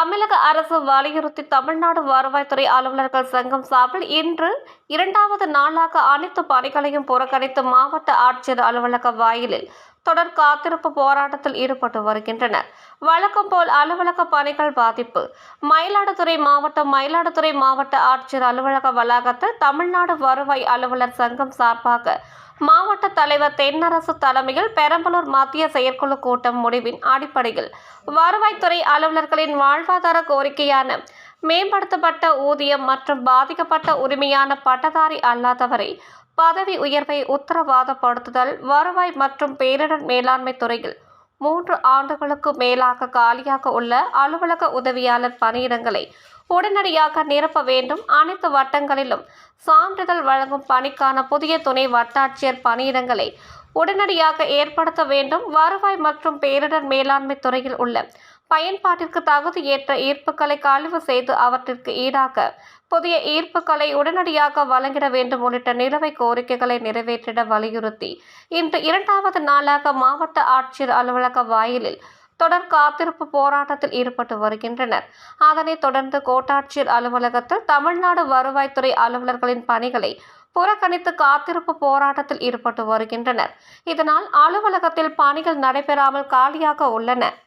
தமிழக அரசு வலியுறுத்தி தமிழ்நாடு வருவாய்த்துறை அலுவலர்கள் சங்கம் சார்பில் இன்று இரண்டாவது நாளாக அனைத்து பணிகளையும் புறக்கணித்து மாவட்ட ஆட்சியர் அலுவலக வாயிலில் தொடர் காத்திருப்பு போராட்டத்தில் ஈடுபட்டு வருகின்றனர். வழக்கம் போல் அலுவலக பணிகள் பாதிப்பு. மயிலாடுதுறை மாவட்டம் மயிலாடுதுறை மாவட்ட ஆட்சியர் அலுவலக வளாகத்தில் தமிழ்நாடு வருவாய் அலுவலர் சங்கம் சார்பாக மாவட்ட தலைவர் தென்னரசு தலைமையில் பெரம்பலூர் மத்திய செயற்குழு கூட்டம் முடிவின் அடிப்படையில் வருவாய்த்துறை அலுவலர்களின் வாழ்வாதார கோரிக்கையான மேம்படுத்தப்பட்ட ஊதியம் மற்றும் பாதிக்கப்பட்ட உரிமையான பட்டதாரி அல்லாதவரை பதவி உயர்வை உத்தரவாதப்படுத்துதல் வருவாய் மற்றும் பேரிடர் மேலாண்மை துறையில் மூன்று ஆண்டுகளுக்கு மேலாக காலியாக உள்ள அலுவலக உதவியாளர் பணியிடங்களை உடனடியாக நிரப்ப வேண்டும். அனைத்து வட்டங்களிலும் சான்றிதழ் வழங்கும் பணிக்கான புதிய துணை வட்டாட்சியர் பணியிடங்களை உடனடியாக ஏற்படுத்த வேண்டும். வருவாய் மற்றும் பேரிடர் மேலாண்மை துறையில் உள்ள பயன்பாட்டிற்கு தகுதி ஏற்ற ஈர்ப்புகளை கழிவு செய்து அவற்றிற்கு ஈடாக புதிய ஈர்ப்புகளை உடனடியாக வழங்கிட வேண்டும் உள்ளிட்ட நிலுவை கோரிக்கைகளை நிறைவேற்றிட வலியுறுத்தி இன்று இரண்டாவது நாளாக மாவட்ட ஆட்சியர் அலுவலக வாயிலில் தொடர் காத்திருப்பு போராட்டத்தில் ஈடுபட்டு வருகின்றனர். அதனைத் தொடர்ந்து கோட்டாட்சியர் அலுவலகத்தில் தமிழ்நாடு வருவாய்த்துறை அலுவலர்களின் பணிகளை புறக்கணித்து காத்திருப்பு போராட்டத்தில் ஈடுபட்டு வருகின்றனர். இதனால் அலுவலகத்தில் பணிகள் நடைபெறாமல் காலியாக உள்ளன.